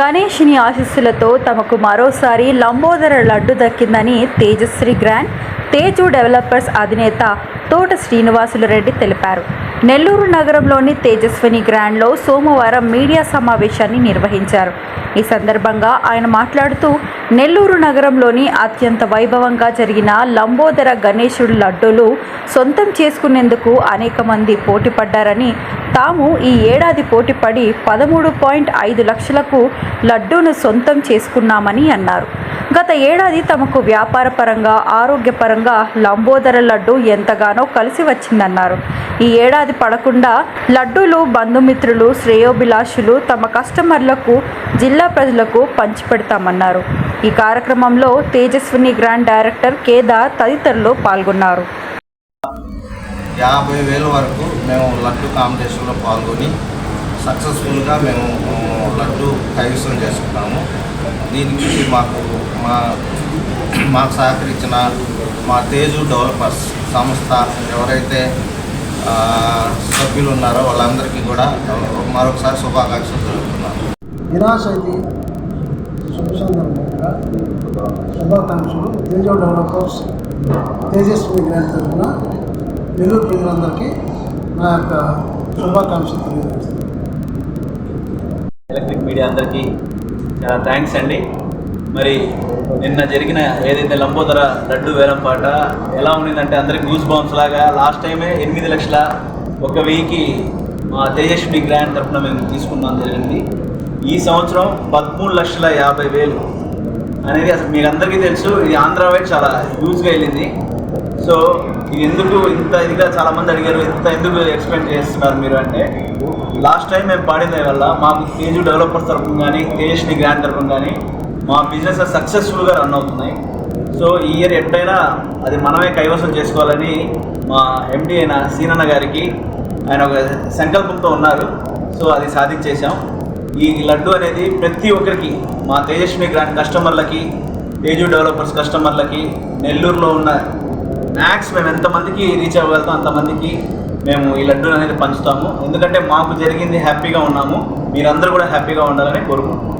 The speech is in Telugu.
గణేష్ని ఆశీస్సులతో తమకు మరోసారి లంబోదర లడ్డు దక్కిందని తేజశ్రీ గ్రాండ్ తేజు డెవలపర్స్ అధినేత తోట శ్రీనివాసులు రెడ్డి తెలిపారు. నెల్లూరు నగరంలోని తేజస్విని గ్రాండ్లో సోమవారం మీడియా సమావేశాన్ని నిర్వహించారు. ఈ సందర్భంగా ఆయన మాట్లాడుతూ నెల్లూరు నగరంలోని అత్యంత వైభవంగా జరిగిన లంబోదర గణేశుడు లడ్డూలు సొంతం చేసుకునేందుకు అనేక మంది పోటీపడ్డారని తాము ఈ ఏడాది పోటీపడి పదమూడు పాయింట్ ఐదు లక్షలకు లడ్డూను సొంతం చేసుకున్నామని అన్నారు. గత ఏడాది తమకు వ్యాపారపరంగా ఆరోగ్యపరంగా లంబోదర లడ్డు ఎంతగానో కలిసి వచ్చిందన్నారు. ఈ ఏడాది పడకుండా లడ్డూలు బంధుమిత్రులు శ్రేయోభిలాషులు తమ కస్టమర్లకు జిల్లా ప్రజలకు పంచిపెడతామన్నారు. ఈ కార్యక్రమంలో తేజస్విని గ్రాండ్ డైరెక్టర్ కేదార్ తదితరులు పాల్గొన్నారు. యాభై వేల వరకు మేము లడ్డు కాంపిటీషన్లో పాల్గొని సక్సెస్ఫుల్గా మేము లడ్డు కైవసం చేసుకున్నాము. దీనికి మాకు మా మాకు సహకరించిన మా తేజు డెవలపర్స్ సంస్థ ఎవరైతే సభ్యులు ఉన్నారో వాళ్ళందరికీ కూడా మరొకసారి శుభాకాంక్షలు తెలుపుతున్నాను. నిరాశైతి శుభ సందర్భంగా శుభాకాంక్షలు. తేజో డెవలపర్స్ తేజస్వి గ్రాండ్ తరఫున నెల్లూరు ప్రజలందరికీ నా యొక్క శుభాకాంక్షలు తెలియజేస్తున్నాను. ఎలక్ట్రిక్ మీడియా అందరికీ చాలా థ్యాంక్స్ అండి. మరి నిన్న జరిగిన ఏదైతే లంబోదర లడ్డు వేలం పాట ఎలా ఉండిందంటే అందరికి గూస్ బాంబ్స్ లాగా లాస్ట్ టైమే ఎనిమిది లక్షల ఒక వెయ్యికి మా తేజస్వి గ్రాండ్ తరఫున మేము తీసుకున్నాం జరిగింది. ఈ సంవత్సరం పదమూడు లక్షల యాభై వేలు అనేది అసలు మీకు అందరికీ తెలుసు ఇది ఆంధ్ర వైడ్ చాలా హ్యూజ్గా వెళ్ళింది. సో ఇది ఎందుకు ఇంత ఇదిగా చాలామంది అడిగారు ఇంత ఎందుకు ఎక్స్ప్లెయిన్ చేస్తున్నారు మీరు అంటే లాస్ట్ టైం మేము పాడిన వల్ల మాకు తేజు డెవలపర్స్ తరఫున కానీ తేజస్ని గ్రాండ్ తరఫున కానీ మా బిజినెస్ సక్సెస్ఫుల్గా రన్ అవుతున్నాయి. సో ఈ ఇయర్ ఎట్టైనా అది మనమే కైవసం చేసుకోవాలని మా ఎండి అయిన సీనన్న గారికి ఆయన ఒక సంకల్పంతో ఉన్నారు. సో అది సాధించేశాం. ఈ లడ్డు అనేది ప్రతి ఒక్కరికి మా తేజస్వి గ్రాండ్ కస్టమర్లకి తేజు డెవలపర్స్ కస్టమర్లకి నెల్లూరులో ఉన్న మ్యాక్స్ మేము ఎంతమందికి రీచ్ అవ్వగలుగుతాం అంతమందికి మేము ఈ లడ్డు అనేది పంచుతాము. ఎందుకంటే మాకు జరిగింది హ్యాపీగా ఉన్నాము. మీరందరూ కూడా హ్యాపీగా ఉండాలని కోరుకుంటున్నాము